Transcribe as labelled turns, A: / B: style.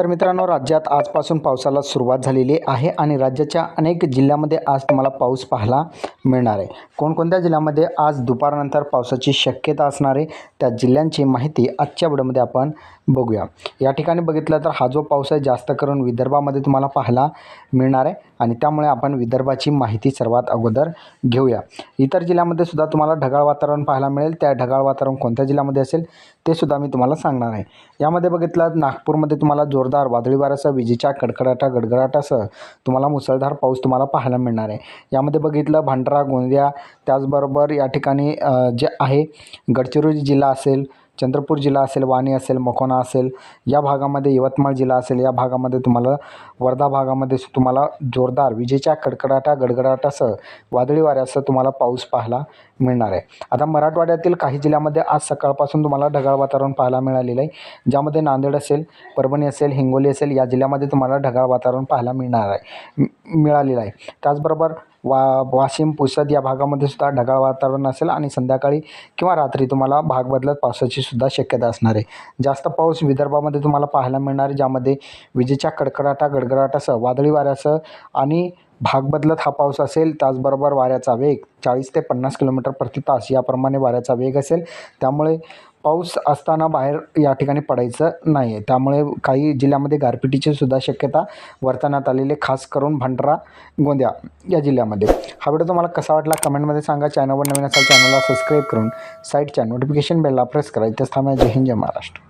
A: तर मित्रांनो राज्यात आजपासून पावसाला सुरुवात झालेली आहे आणि राज्याच्या अनेक जिल्ह्यामध्ये आज तुम्हाला पाऊस पाहायला मिळणार आहे. कोणकोणत्या जिल्ह्यामध्ये आज दुपारनंतर पावसाची शक्यता असणार आहे त्या जिल्ह्यांची माहिती आजच्या व्हिडिओमध्ये आपण बघूया. या ठिकाणी बघितलं तर हा जो पाऊस आहे जास्त करून विदर्भामध्ये तुम्हाला पाहायला मिळणार आहे आणि त्यामुळे आपण विदर्भाची माहिती सर्वात अगोदर घेऊया. इतर जिल्ह्यामध्ये सुद्धा तुम्हाला ढगाळ वातावरण पाहायला मिळेल. त्या ढगाळ वातावरण कोणत्या जिल्ह्यामध्ये असेल ते सुद्धा मी तुम्हाला सांगणार आहे. यामध्ये बघितलं नागपूरमध्ये तुम्हाला जोर जोरदार वादळी वाऱ्यासह विजेच्या कडकडाटा गडगडाटासह तुम्हाला मुसळधार पाऊस तुम्हाला पाहायला मिळणार आहे. यामध्ये बघितलं भांडारा गोंदिया त्याचबरोबर या ठिकाणी जे आहे गडचिरोली जिल्हा असेल चंद्रपूर जिल्हा असेल वाणी असेल मकोना असेल या भागामध्ये यवतमाळ जिल्हा असेल या भागामध्ये तुम्हाला वर्धा भागामध्ये तुम्हाला जोरदार विजेच्या कडकडाटा गडगडाटासह वादळी वाऱ्यासह तुम्हाला पाऊस पाहायला मिळणार आहे. आता मराठवाड्यातील काही जिल्ह्यामध्ये आज सकाळपासून तुम्हाला ढगाळ वातावरण पाहायला मिळालेलं आहे. ज्यामध्ये नांदेड असेल परभणी असेल हिंगोली असेल या जिल्ह्यामध्ये तुम्हाला ढगाळ वातावरण पाहायला मिळणार आहे. मिळालेलं आहे. त्याचबरोबर वा वाशिम पुसद या भागामध्ये सुद्धा ढगाळ वातावरण असेल आणि संध्याकाळी किंवा रात्री तुम्हाला भाग बदलत पावसाची सुद्धा शक्यता असणार आहे. जास्त पाऊस विदर्भामध्ये तुम्हाला पाहायला मिळणार आहे ज्यामध्ये विजेच्या कडकडाटा गडगडाटासह वादळी वाऱ्यासह आणि भाग बदलत हा पाऊस असेल त्याचबरोबर वाऱ्याचा वेग चाळीस ते पन्नास किलोमीटर प्रति तास याप्रमाणे वाऱ्याचा वेग असेल. त्यामुळे पाऊस असताना बाहेर या ठिकाणी पडायचं नाही आहे त्यामुळे काही जिल्ह्यामध्ये गारपिटीची सुद्धा शक्यता वर्तवण्यात आलेली खास करून भंडारा गोंदिया या जिल्ह्यामध्ये. हा व्हिडिओ तुम्हाला कसा वाटला कमेंटमध्ये सांगा. चॅनलवर नवीन असाल चॅनलला सबस्क्राईब करून साईडच्या नोटिफिकेशन बेलला प्रेस करा. इथेच थांबा. जय हिंद जय महाराष्ट्र.